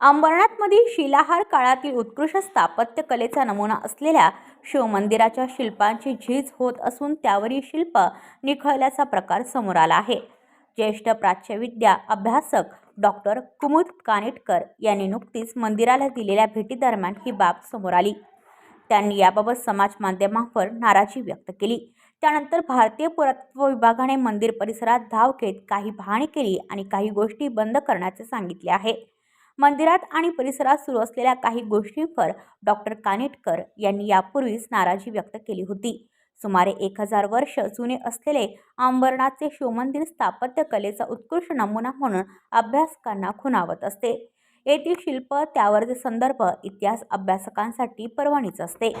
अंबरनाथमधील शिलाहार काळातील उत्कृष्ट स्थापत्यकलेचा नमुना असलेल्या शिवमंदिराच्या शिल्पांची झीज होत असून त्यावरील शिल्प निखळल्याचा प्रकार समोर आला आहे. ज्येष्ठ प्राच्यविद्या अभ्यासक डॉक्टर कुमुद कानेटकर यांनी नुकतीच मंदिराला दिलेल्या भेटीदरम्यान ही बाब समोर आली. त्यांनी याबाबत समाज माध्यमांवर नाराजी व्यक्त केली. त्यानंतर भारतीय पुरातत्व विभागाने मंदिर परिसरात धाव घेत काही पाहणी केली आणि काही गोष्टी बंद करण्याचे सांगितले आहे. मंदिरात आणि परिसरात सुरू असलेल्या काही गोष्टींवर डॉक्टर कानेटकर यांनी यापूर्वीच नाराजी व्यक्त केली होती. सुमारे एक हजार वर्ष जुने असलेले अंबरनाथचे शिवमंदिर स्थापत्य कलेचा उत्कृष्ट नमुना म्हणून अभ्यासकांना खुणावत असते. येथील शिल्प त्यावरचे संदर्भ इतिहास अभ्यासकांसाठी परवानीच असते.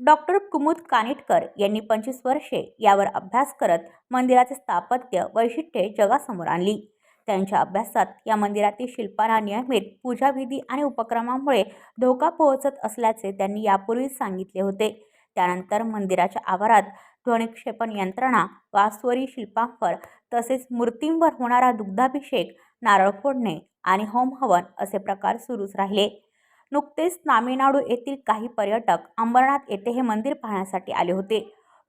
डॉक्टर कुमुद कानेटकर यांनी पंचवीस वर्षे यावर अभ्यास करत मंदिराचे स्थापत्य वैशिष्ट्ये जगासमोर आणली. त्यांच्या अभ्यासात या मंदिरातील शिल्पांना नियमित पूजाविधी आणि उपक्रमामुळे धोका पोहोचत असल्याचे त्यांनी यापूर्वीच सांगितले होते. त्यानंतर मंदिराच्या आवारात ध्वनिक्षेपण यंत्रणा वास्वरी शिल्पांवर तसेच मूर्तींवर होणारा दुग्धाभिषेक नारळ फोडणे आणि होम हवन असे प्रकार सुरूच राहिले. नुकतेच तामिळनाडू येथील काही पर्यटक अंबरनाथ येथे हे मंदिर पाहण्यासाठी आले होते.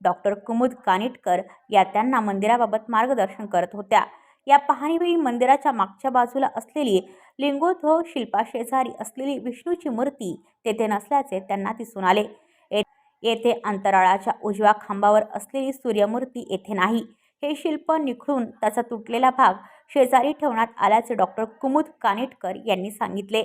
डॉक्टर कुमुद कानिटकर या त्यांना मंदिराबाबत मार्गदर्शन करत होत्या. या पाहणीवेळी मंदिराच्या मागच्या बाजूला असलेली लिंगोद्भव शिल्पाशेजारी असलेली विष्णूची मूर्ती तेथे नसल्याचे त्यांना दिसून आले. ये- येथे अंतराळाच्या उजव्या खांबावर असलेली सूर्यमूर्ती येथे नाही. हे शिल्प निखळून त्याचा तुटलेला भाग शेजारी ठेवण्यात आल्याचे डॉक्टर कुमुद कानेटकर यांनी सांगितले.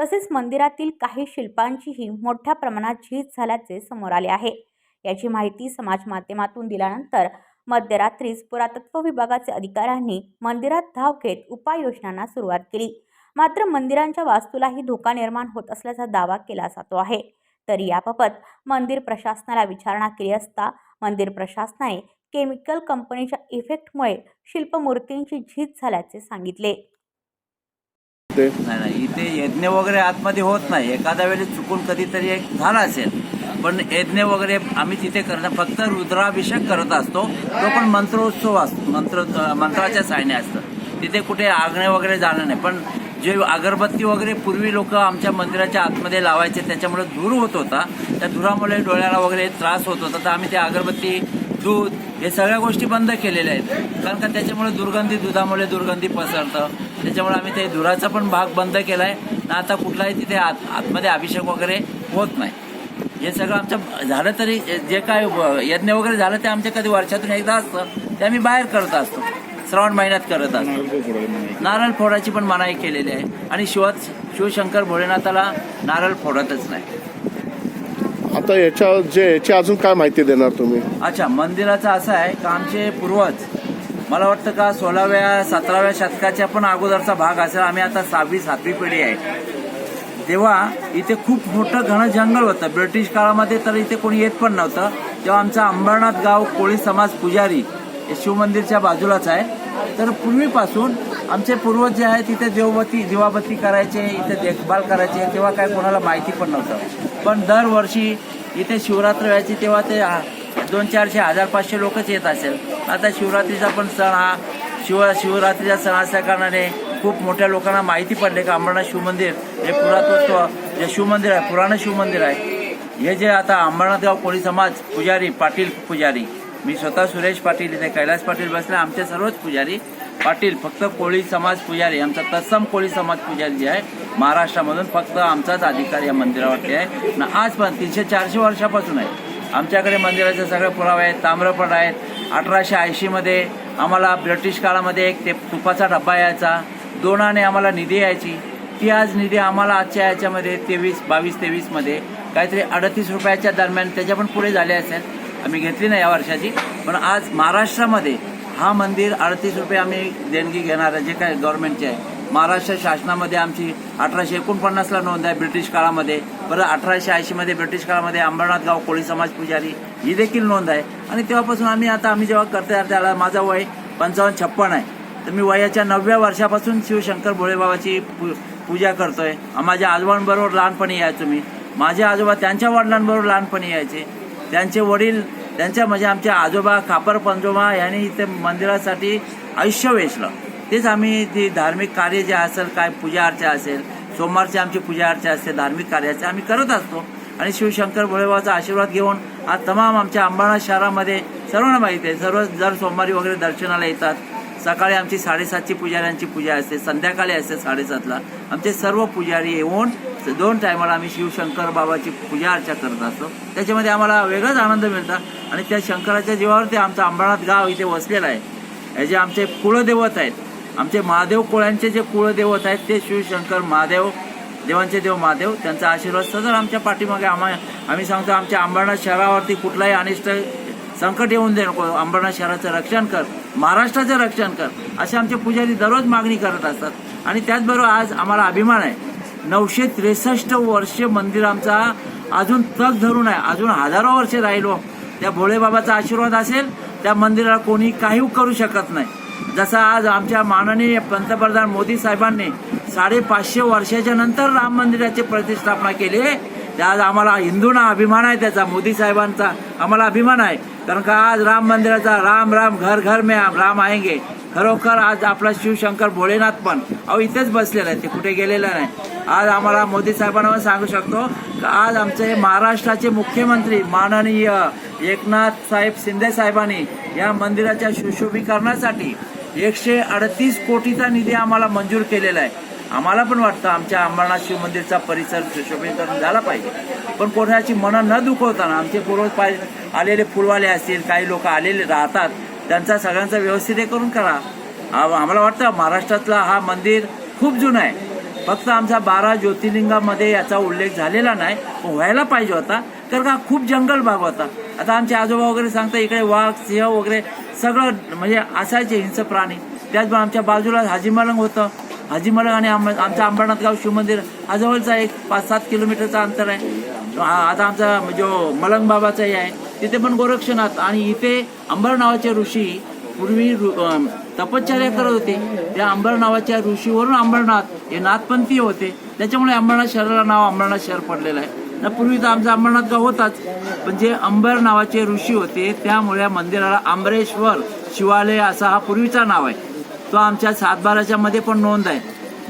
तसेच मंदिरातील काही शिल्पांचीही मोठ्या प्रमाणात झीज झाल्याचे समोर आले आहे. याची माहिती समाज माध्यमातून दिल्यानंतर मध्यरात्रीच पुरातत्व विभागाचे अधिकाऱ्यांनी मंदिरात धाव घेत उपाययोजनांना सुरुवात केली. मात्र मंदिरांच्या वास्तूलाही धोका निर्माण होत असल्याचा दावा केला जातो आहे. तर याबाबत मंदिर प्रशासनाला विचारणा केली असता मंदिर प्रशासनाने केमिकल कंपनीच्या इफेक्टमुळे शिल्पमूर्तींची झीज झाल्याचे सांगितले. नाही नाही इथे यज्ञ वगैरे आतमध्ये होत नाही. एखाद्या वेळी चुकून कधीतरी एक झाला असेल. पण यज्ञ वगैरे आम्ही तिथे करणं फक्त रुद्राभिषेक करत असतो. तो पण मंत्रोत्सव असतो. मंत्र मंत्राच्या सायने असतं. तिथे कुठे आगणे वगैरे जाणं नाही. पण जे अगरबत्ती वगैरे पूर्वी लोक आमच्या मंदिराच्या आतमध्ये लावायचे त्याच्यामुळे धूर होत होता. त्या धुरामुळे डोळ्याला वगैरे त्रास होत होता. तर आम्ही ते अगरबत्ती दूध हे सगळ्या गोष्टी बंद केलेल्या आहेत. कारण का त्याच्यामुळे दुर्गंधी दुधामुळे दुर्गंधी पसरतं. त्याच्यामुळे आम्ही ते धुराचा पण भाग बंद केला आहे ना आता कुठलाही तिथे आत आतमध्ये अभिषेक वगैरे होत नाही. हे सगळं आमचं झालं तरी जे काय यज्ञ वगैरे झालं ते आमच्या कधी वर्षातून एकदा असतं. ते आम्ही बाहेर करत असतो. श्रावण महिन्यात करत असतो. नारळ फोडायची पण मनाई केलेली आहे. आणि शिवात शिवशंकर भोलेनाथाला नारळ फोडतच नाही. आता याच्या जे याची अजून काय माहिती देणार तुम्ही? अच्छा मंदिराचं असं आहे का आमचे पूर्वज मला वाटतं का सोळाव्या सतराव्या शतकाच्या पण अगोदरचा भाग असेल. आम्ही आता सहावी सातवी पिढी आहे. तेव्हा इथे खूप मोठं घन जंगल होतं. ब्रिटिश काळामध्ये तर इथे कोणी येत पण नव्हतं. तेव्हा आमचं अंबरनाथ गाव कोळी समाज पुजारी हे शिवमंदिरच्या बाजूलाच आहे. तर पूर्वीपासून आमचे पूर्वज जे आहे तिथे देवबती दिवाबत्ती करायचे इथे देखभाल करायचे तेव्हा काय कोणाला माहिती पण नव्हतं. पण दरवर्षी इथे शिवरात्र व्हायची तेव्हा ते दोन चारशे हजार पाचशे लोकच येत असेल. आता शिवरात्रीचा पण सण हा शिव शिवरात्रीचा सण असल्या कारणाने खूप मोठ्या लोकांना माहिती पडले का अंबरनाथ शिवमंदिर हे पुरातत्व जे शिवमंदिर आहे पुराण शिवमंदिर आहे. हे जे आता अंबरनाथगाव कोळी समाज पुजारी पाटील पुजारी. मी स्वतः सुरेश पाटील इथे कैलास पाटील बसले आमचे सर्वच पुजारी. पाटील फक्त कोळी समाज पुजारी आमचा तत्सम कोळी समाज पुजारी जे आहे महाराष्ट्रामधून फक्त आमचाच अधिकार या मंदिरावरती आहे. ना आज पण तीनशे चारशे वर्षापासून आहे. आमच्याकडे मंदिराचे सगळे पुरावे आहेत ताम्रपट आहेत. अठराशे ऐंशीमध्ये आम्हाला ब्रिटिश काळामध्ये एक ते तुपाचा डब्बा यायचा. दोनाने आम्हाला निधी यायची. ती आज निधी आम्हाला आजच्या याच्यामध्ये तेवीस बावीस तेवीसमध्ये काहीतरी अडतीस रुपयाच्या दरम्यान त्याच्या पण पुढे झाले असेल. आम्ही घेतली नाही या वर्षाची. पण आज महाराष्ट्रामध्ये हा मंदिर अडतीस रुपये आम्ही देणगी घेणार आहे जे काय गव्हर्नमेंटचे आहे. महाराष्ट्र शासनामध्ये आमची अठराशे एकोणपन्नासला नोंद आहे ब्रिटिश काळामध्ये. परत अठराशे ऐंशीमध्ये ब्रिटिश काळामध्ये अंबरनाथ गाव कोळी समाज पुजारी ही देखील नोंद आहे. आणि तेव्हापासून आम्ही आता आम्ही जेव्हा करते त्याला माझं वय पंचावन्न छप्पन आहे. तर मी वयाच्या नवव्या वर्षापासून शिवशंकर भोळेबाबाची पू पूजा करतोय. माझ्या आजोबांबरोबर लहानपणी यायचो मी. माझे आजोबा त्यांच्या वडिलांबरोबर लहानपणी यायचे. त्यांचे वडील त्यांच्या म्हणजे आमचे आजोबा खापर पंजोबा यांनी इथे मंदिरासाठी आयुष्य वेचलं. तेच आम्ही ती धार्मिक कार्य जे असेल काय पूजा अर्चा असेल सोमवारची आमची पूजा अर्चा असते धार्मिक कार्याचे आम्ही करत असतो. आणि शिवशंकर भोळेबाबाचा आशीर्वाद घेऊन आज तमाम आमच्या अंबाणा शहरामध्ये सर्वांना माहिती आहे. सर्व दर सोमवारी वगैरे दर्शनाला येतात सकाळी आमची साडेसातची पुजाऱ्यांची पूजा असते संध्याकाळी असते साडेसातला. आमचे सर्व पुजारी येऊन दोन टायमाला आम्ही शिवशंकर बाबाची पूजा अर्चा करत असतो. त्याच्यामध्ये आम्हाला वेगळाच आनंद मिळतो आणि त्या शंकराच्या जीवावरती आमचं अंबरनाथ गाव इथे वसलेलं आहे. हे जे आमचे कुळदेवत आहेत आमचे महादेव कोळ्यांचे जे कुळदेवत आहेत ते शिवशंकर महादेव देवांचे देव महादेव त्यांचा आशीर्वाद सदर आमच्या पाठीमागे आम्हा आम्ही सांगतो आमच्या अंबरनाथ शहरावरती कुठलाही अनिष्ट संकट येऊन दे नको अंबरनाथ शहराचं रक्षण कर. महाराष्ट्राचं रक्षण कर. असे आमचे पुजारी दररोज मागणी करत असतात. आणि त्याचबरोबर आज आम्हाला अभिमान आहे. नऊशे त्रेसष्ट वर्ष मंदिर आमचा अजून तग धरून आहे. अजून हजारो वर्ष राहिलो हो. त्या भोळेबाबाचा आशीर्वाद असेल त्या मंदिराला कोणी काही करू शकत नाही. जसा आज आमच्या माननीय पंतप्रधान मोदी साहेबांनी साडेपाचशे वर्षाच्या नंतर राम मंदिराची प्रतिष्ठापना केली. आज आम्हाला हिंदूंना अभिमान आहे त्याचा मोदी साहेबांचा आम्हाला अभिमान आहे. कारण का आज राम मंदिराचा राम राम घर घर मे राम आएंगे. खरोखर आज आपला शिवशंकर भोलेनाथ पण अहो इथेच बसलेला आहे ते कुठे गेलेला नाही. आज आम्हाला मोदी साहेबांना सांगू शकतो का आज आमचे महाराष्ट्राचे मुख्यमंत्री माननीय एकनाथ साहेब शिंदे साहेबांनी या मंदिराच्या सुशोभीकरणासाठी एकशे अडतीस कोटीचा निधी आम्हाला मंजूर केलेला आहे. आम्हाला पण वाटतं आमच्या अंबरनाथ शिव मंदिरचा परिसर सुशोभीकरण झाला पाहिजे. पण कोणाची मनं न दुखवताना आमचे पूर्वज पाय आलेले फुलवाले असतील काही लोक आलेले राहतात त्यांचा सगळ्यांचा व्यवस्थित हे करून करा. आम्हाला वाटतं महाराष्ट्रातला हा मंदिर खूप जुना आहे. फक्त आमचा बारा ज्योतिर्लिंगामध्ये याचा उल्लेख झालेला नाही व्हायला पाहिजे होता कारण का खूप जंगल भाग होता. आता आमचे आजोबा वगैरे सांगता इकडे वाघ सिंह वगैरे सगळं म्हणजे असायचे हिंस प्राणी त्याचबरोबर आमच्या बाजूला हाजीमलंग होतं. हाजीमलंग आणि आम आमचं अंबरनाथ गाव शिवमंदिर हा जवळचा एक पाच सात किलोमीटरचा अंतर आहे. आता आमचा जो मलंग बाबाचाही आहे तिथे पण गोरक्षनाथ आणि इथे अंबर नावाचे ऋषी पूर्वी तपश्चर्या करत होते. त्या अंबर नावाच्या ऋषीवरून अंबरनाथ हे नाथपंथी होते. त्याच्यामुळे अंबरनाथ शहराला नाव अंबरनाथ शहर पडलेलं आहे. ना पूर्वी तर आमचा अंबरनाथ गाव होताच पण जे अंबर नावाचे ऋषी होते त्यामुळे या मंदिराला आंबरेश्वर शिवालय असा हा पूर्वीचा नाव आहे. तो आमच्या सातबाराच्या मध्ये पण नोंद आहे.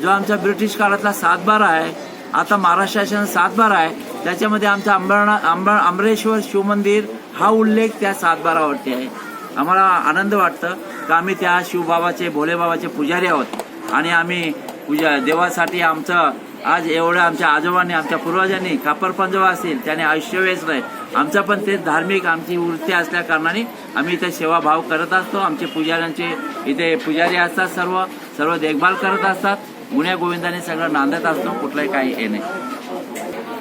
जो आमच्या ब्रिटिश काळातला सातबारा आहे आता महाराष्ट्र शासन सातबारा आहे त्याच्यामध्ये आमचा अंबरना अंबर अंबरेश्वर शिवमंदिर हा उल्लेख त्या सातबारावरती आहे. आम्हाला आनंद वाटतं का आम्ही त्या शिवबाबाचे भोलेबाबाचे पुजारी आहोत. आणि आम्ही पूजा देवासाठी आमचं आज एवढं आमच्या आजोबांनी आमच्या पूर्वजांनी कापर पंजोबा असेल त्याने आयुष्य वेचलंय. आमचं पण ते धार्मिक आमची वृत्ती असल्या कारणाने आम्ही इथे सेवाभाव करत असतो. आमचे पुजाऱ्यांचे इथे पुजारी असतात सर्व. सर्व देखभाल करत असतात. गुण्या गोविंदाने सगळं नांदत असतो. कुठलंही काही हे नाही.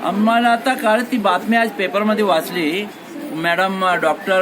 आम्हाला आता काळ ती बातमी आज पेपरमध्ये वाचली. मॅडम डॉक्टर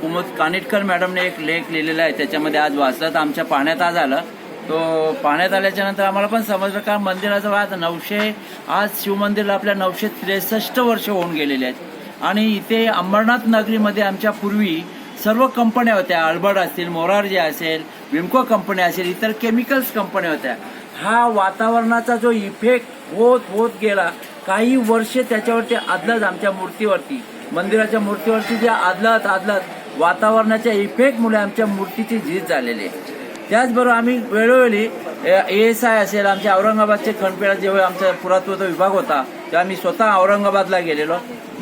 कुमुद कानिटकर मॅडमने एक लेख लिहिलेला आहे. त्याच्यामध्ये आज वाचलं. तर आमच्या पाण्यात आज आलं. तो पाण्यात आल्याच्यानंतर आम्हाला पण समजलं का मंदिराचं आज नऊशे आज शिवमंदिरला आपल्या नऊशे त्रेसष्ट वर्ष होऊन गेलेले आहेत. आणि इथे अंबरनाथ नगरीमध्ये आमच्या पूर्वी सर्व कंपन्या होत्या. अल्बर्ट असतील मोरारजी असेल विमको कंपन्या असेल इतर केमिकल्स कंपन्या होत्या. हा वातावरणाचा जो इफेक्ट होत होत गेला काही वर्ष त्याच्यावरती आदलत आमच्या मूर्तीवरती. मंदिराच्या मूर्तीवरती जे आदलत आदलत वातावरणाच्या इफेक्टमुळे आमच्या मूर्तीची झीज झालेली आहे. त्याचबरोबर आम्ही वेळोवेळी ए एस आय असेल आमच्या औरंगाबादचे खंडपेढा जेव्हा आमचा पुरातत्व विभाग होता तेव्हा मी स्वतः औरंगाबादला गेलेलो.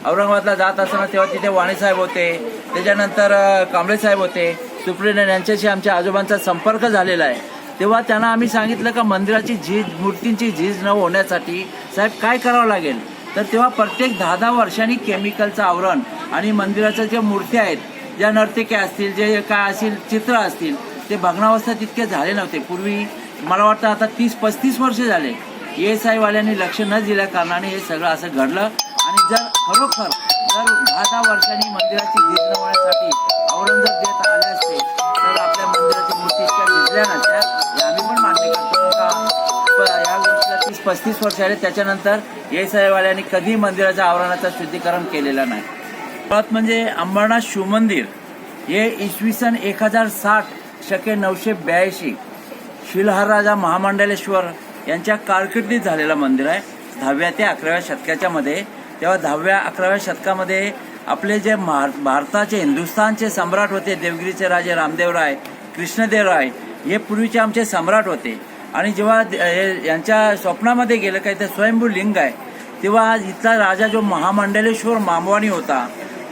औरंगाबादला जात असताना तेव्हा तिथे वाणी साहेब होते. त्याच्यानंतर कांबळे साहेब होते. सुप्रिटेंडंट यांच्याशी आमच्या आजोबांचा संपर्क झालेला आहे. तेव्हा त्यांना आम्ही सांगितलं का मंदिराची झीज मूर्तींची झीज न होण्यासाठी साहेब काय करावं लागेल? तर तेव्हा प्रत्येक दहा दहा वर्षांनी केमिकलचं आवरण आणि मंदिराच्या ज्या मूर्त्या आहेत ज्या नर्तिके असतील जे काय असतील चित्र असतील ते भग्नावस्था तितके झाले नव्हते. पूर्वी मला वाटतं आता तीस पस्तीस वर्ष झाले. एस साईवाल्यांनी लक्ष न दिल्या कारणाने हे सगळं असं घडलं. आणि जर खरोखर जर दहा दहा वर्षांनी मंदिराची झीज होण्यासाठी देत आले असते तर आपल्या मंदिराची मूर्ती इतक्या झिजल्या नसत्या हे आम्ही पण मान्य करतो का? या गोष्टीला तीस पस्तीस वर्ष आले त्याच्यानंतर येसाईवाल्यांनी कधी मंदिराच्या आवरणाचं शुद्धीकरण केलेलं नाही. मुळात म्हणजे अंबरनाथ शिवमंदिर हे इसवी सन एक हजार साठ शके नऊशे ब्याऐंशी शिलहर राजा महामंडलेश्वर यांच्या कारकिर्दीत झालेलं मंदिर आहे. दहाव्या ते अकराव्या शतकाच्या मध्ये तेव्हा दहाव्या अकराव्या शतकामध्ये आपले जे मार भारताचे हिंदुस्थानचे सम्राट होते देवगिरीचे राजे रामदेवराय कृष्णदेवराय हे पूर्वीचे आमचे सम्राट होते. आणि जेव्हा यांच्या स्वप्नामध्ये गेलं काय ते स्वयंभू लिंग आहे तेव्हा इथला राजा जो महामंडलेश्वर मामवानी होता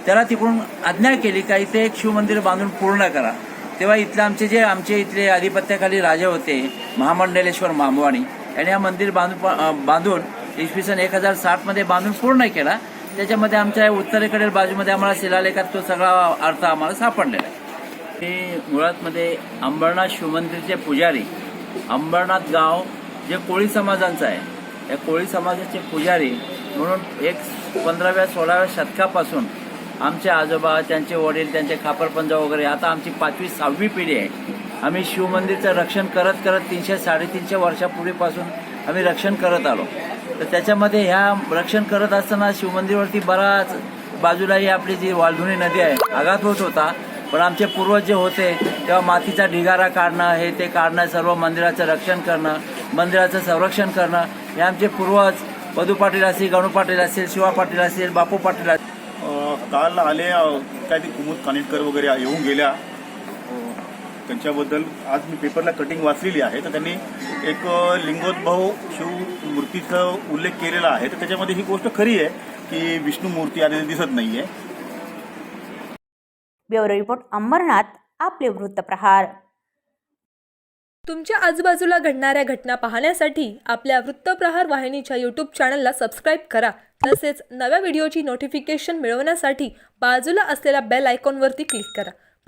त्याला तिकडून आज्ञा केली का इथे एक शिवमंदिर बांधून पूर्ण करा. तेव्हा इथले आमचे जे आमचे इथले आधिपत्याखाली राजे होते महामंडलेश्वर मामवानी यांनी हा मंदिर बांधून बांधून इसवी सन एक हजार साठमध्ये बांधून पूर्ण केला. त्याच्यामध्ये आमच्या उत्तरेकडील बाजूमध्ये आम्हाला शिलालेखात तो सगळा अर्थ आम्हाला सापडलेला आहे. हे मुळातमध्ये अंबरनाथ शिवमंदिरचे पुजारी अंबरनाथ गाव जे कोळी समाजांचं आहे या कोळी समाजाचे पुजारी म्हणून एक पंधराव्या सोळाव्या शतकापासून आमचे आजोबा त्यांचे वडील त्यांचे खापरपंजा वगैरे आता आमची पाचवी सहावी पिढी आहे. आम्ही शिवमंदिरचं रक्षण करत करत तीनशे साडेतीनशे वर्षापूर्वीपासून आम्ही रक्षण करत आलो. तर त्याच्यामध्ये ह्या रक्षण करत असताना शिवमंदिरवरती बराच बाजूला ही आपली जी वालधुणी नदी आहे आघात होत होता. पण आमचे पूर्वज जे होते तेव्हा मातीचा ढिगारा काढणं हे ते काढणं सर्व मंदिराचं रक्षण करणं मंदिराचं संरक्षण करणं हे आमचे पूर्वज पदू पाटील असतील गणू पाटील असतील शिवा पाटील असतील बापू पाटील असतील काल आले काही काय कुमुद कानिटकर वगैरे येऊन गेल्या. त्यांच्याबद्दल आज मी पेपरला कटिंग वाचलेली आहे. तर त्यांनी एक लिंगोद्भव शिवमूर्तीचा उल्लेख केलेला आहे. तर त्याच्यामध्ये ही गोष्ट खरी आहे की विष्णू मूर्ती आलेली दिसत नाहीये. ब्युरो रिपोर्ट अंबरनाथ आपले वृत्तप्रहार तुमच्या आजूबाजूला घडणाऱ्या घटना पाहण्यासाठी आपल्या वृत्तप्रहार वाहिनीच्या यूट्यूब चॅनलला सबस्क्राईब करा. तसेच नव्या व्हिडिओची नोटिफिकेशन मिळवण्यासाठी बाजूला असलेल्या बेल आयकॉनवरती क्लिक करा.